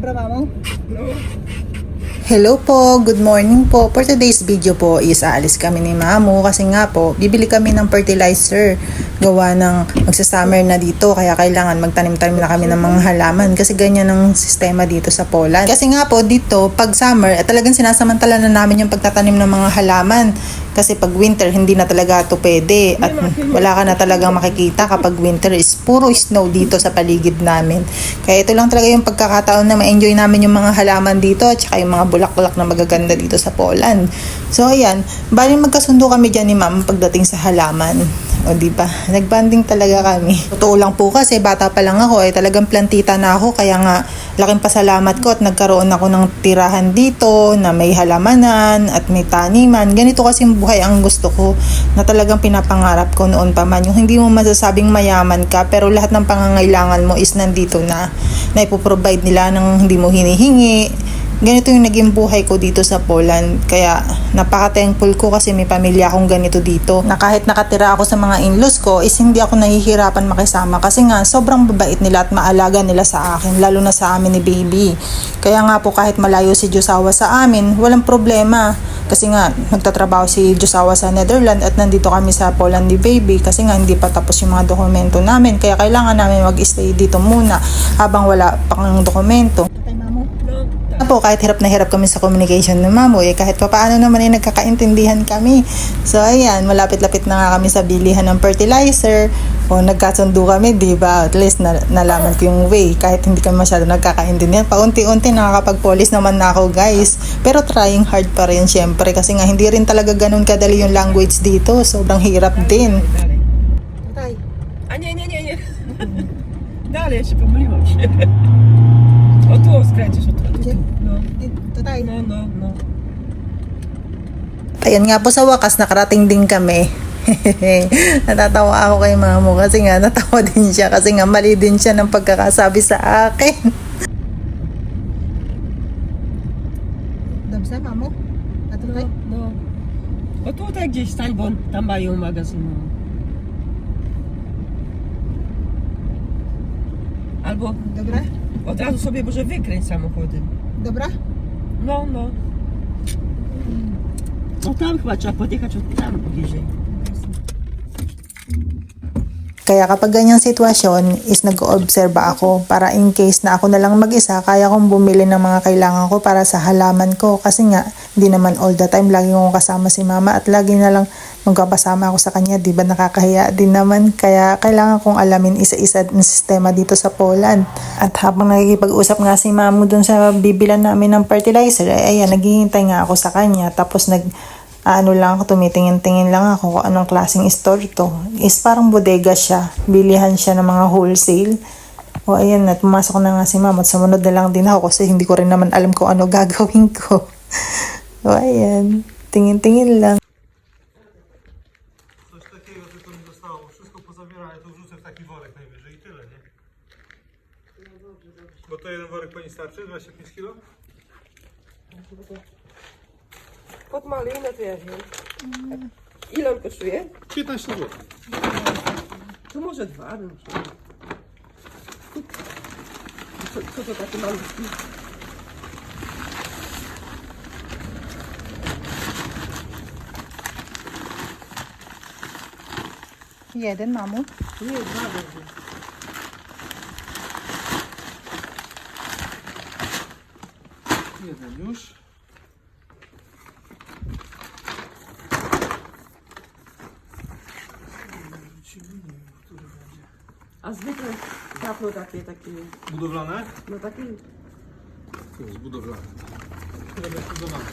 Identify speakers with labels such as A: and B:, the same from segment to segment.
A: provamos. Hello po, good morning po. For today's video po is aalis kami ni Mamu kasi nga po, bibili kami ng fertilizer. Gawa ng magsa-summer na dito kaya kailangan magtanim-tanim na kami ng mga halaman kasi ganyan ang sistema dito sa Poland. Kasi nga po dito, pag summer, eh, talagang sinasamantala na namin yung pagtatanim ng mga halaman. Kasi pag winter, hindi na talaga to pwede. At wala ka na talagang makikita kapag winter is puro snow dito sa paligid namin. Kaya ito lang talaga yung pagkakataon na ma-enjoy namin yung mga halaman dito at saka yung mga bulaklak na magaganda dito sa Poland. So ayan, bali magkasundo kami dyan ni ma'am pagdating sa halaman. O di ba? Nagbanding talaga kami. Totoo lang po kasi bata pa lang ako eh talagang plantita na ako kaya nga laking pasalamat ko at nagkaroon ako ng tirahan dito na may halamanan at may taniman. Ganito kasi buhay ang gusto ko na talagang pinapangarap ko noon pa man. Yung hindi mo masasabing mayaman ka pero lahat ng pangangailangan mo is nandito na na ipoprovide nila ng hindi mo hinihingi ganito yung naging buhay ko dito sa Poland. Kaya napaka-thankful ko kasi may pamilya akong ganito dito. Na kahit nakatira ako sa mga in-laws ko is hindi ako nahihirapan makisama kasi nga sobrang babait nila at maalaga nila sa akin lalo na sa amin ni baby. Kaya nga po kahit malayo si Josawa sa amin, walang problema. Kasi nga nagtatrabaho si Josawa sa Netherlands at nandito kami sa Poland ni baby kasi nga hindi pa tapos yung mga dokumento namin. Kaya kailangan namin mag-stay dito muna habang wala pang dokumento. Po, kahit hirap na hirap kami sa communication ng mamo, eh, kahit pa paano naman ay nagkakaintindihan kami. So, ayan, malapit-lapit na nga kami sa bilihan ng fertilizer. O, nagkasundo kami, di ba? At least, na, nalaman ko yung way. Kahit hindi kami masyado nagkakaintindihan. Paunti-unti, nakakapag-polish naman na ako, guys. Pero trying hard pa rin, syempre. Kasi nga, hindi rin talaga ganun kadali yung language dito. Sobrang hirap din.
B: Tutaj. A nie, nie, nie, nie. Dalej, się pomyliłam się. O tu skręcisz, o tu. No,
A: Tatay.
B: no, no, no.
A: Ayan nga po sa wakas, nakarating din kami. Natatawa ako kay mamo kasi nga natawa din siya kasi nga mali din siya ng pagkakasabi sa akin. Dobrze, mamo? A
B: No, no. O tutaj gdzieś stań, bo tam mają magazyn. Albo
A: Dobra?
B: od razu sobie może wykręć samochodem.
A: Dobra?
B: No, no. No tam chyba trzeba podjechać od tam bliżej.
A: Kaya kapag ganyang sitwasyon is nag-oobserba ako para in case na ako na lang mag-isa, kaya kong bumili ng mga kailangan ko para sa halaman ko. Kasi nga, hindi naman all the time lagi kong kasama si mama at lagi na lang magpapasama ako sa kanya. Di ba nakakahiya din naman? Kaya kailangan kong alamin isa-isa ang sistema dito sa Poland. At habang nakikipag-usap nga si mamu dun sa bibilan namin ng fertilizer, eh, ayan, naghihintay nga ako sa kanya. Tapos nag ano lang ako, tumitingin-tingin lang ako kung anong klaseng store to. Is parang bodega siya. Bilihan siya ng mga wholesale. O ayan na, pumasok na nga si mama at sumunod na lang din ako kasi hindi ko rin naman alam kung ano gagawin ko. o ayan, tingin-tingin lang.
C: Bo to jeden worek pani starczy? 25 kg?
B: Pod malinę to ja wiem. Ile on kosztuje?
C: 15 zł.
B: To może dwa. No. Co, co to takie malutki?
A: Jeden, mamu.
B: Nie, dwa będzie.
C: Jeden już.
B: A zwykle kapną takie, takie,
C: Budowlane?
B: no takie,
C: To jest budowlane. Które jest budowlane.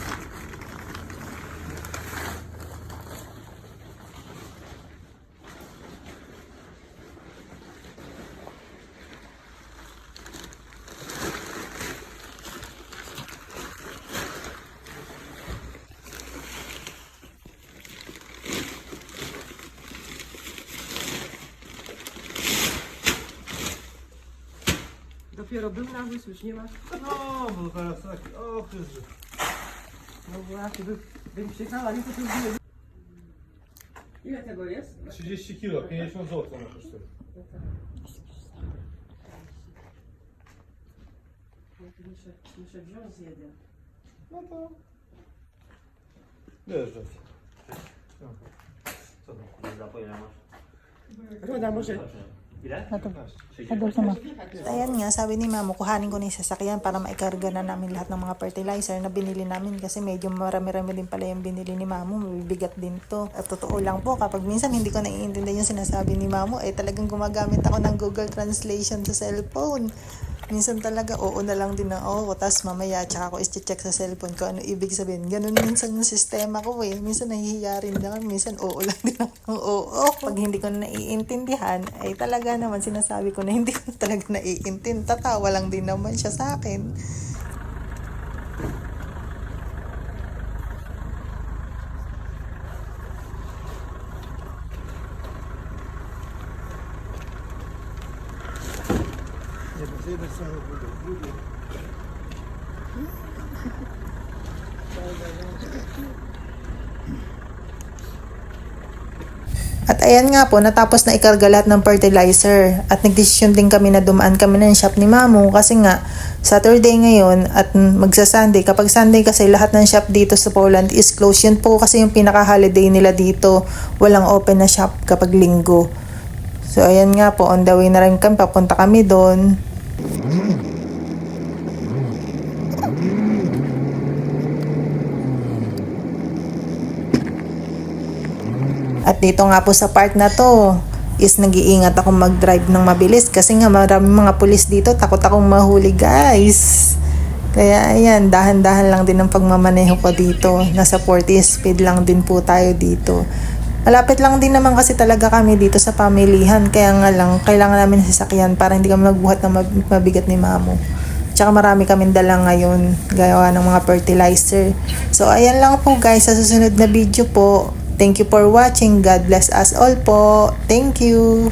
B: Dopiero był na łysy, już nie ma.
C: No, bo teraz taki, o Jezu.
B: No właśnie, by, bym przyjechała, nie to tu było. Ile tego jest?
C: 30 kg, 50 zł na kosztuje.
B: Muszę, muszę wziąć jeden.
C: Wjeżdżać.
D: Co tam, za po ile masz?
B: Roda, może...
D: Ile?
A: Ayan nga, sabi ni Mamo, kuhanin ko na yung sasakyan para maikarga na namin lahat ng mga fertilizer na binili namin kasi medyo marami-rami din pala yung binili ni Mamo, mabibigat din to. At totoo lang po, kapag minsan hindi ko naiintindihan yung sinasabi ni Mamo, eh talagang gumagamit ako ng Google Translation sa cellphone. Minsan talaga, oo na lang din na oo, tapos mamaya, tsaka ako check sa cellphone ko ano ibig sabihin. Ganun minsan yung sistema ko eh. Minsan nahihiya rin na minsan oo lang din ako oo. Pag hindi ko na naiintindihan, ay talaga naman sinasabi ko na hindi ko talaga naiintindihan. Tatawa lang din naman siya sa akin.
C: Z jednej strony drugiej. drugiej.
A: At ayan nga po, natapos na ikarga lahat ng fertilizer. At nagdesisyon din kami na dumaan kami ng shop ni Mamu kasi nga Saturday ngayon at magsa-Sunday. Kapag Sunday kasi lahat ng shop dito sa Poland is closed. Yun po kasi yung pinaka-holiday nila dito. Walang open na shop kapag linggo. So ayan nga po, on the way na rin kami. Papunta kami doon. At dito nga po sa part na to, is nag-iingat ako mag-drive ng mabilis kasi nga maraming mga pulis dito, takot akong mahuli guys. Kaya ayan, dahan-dahan lang din ang pagmamaneho ko dito. Nasa 40 speed lang din po tayo dito. Malapit lang din naman kasi talaga kami dito sa pamilihan. Kaya nga lang, kailangan namin sasakyan para hindi kami magbuhat ng mab- mabigat ni Mamo. Tsaka marami kaming dala ngayon, gawa ng mga fertilizer. So, ayan lang po guys, sa susunod na video po. Thank you for watching. God bless us all po. Thank you.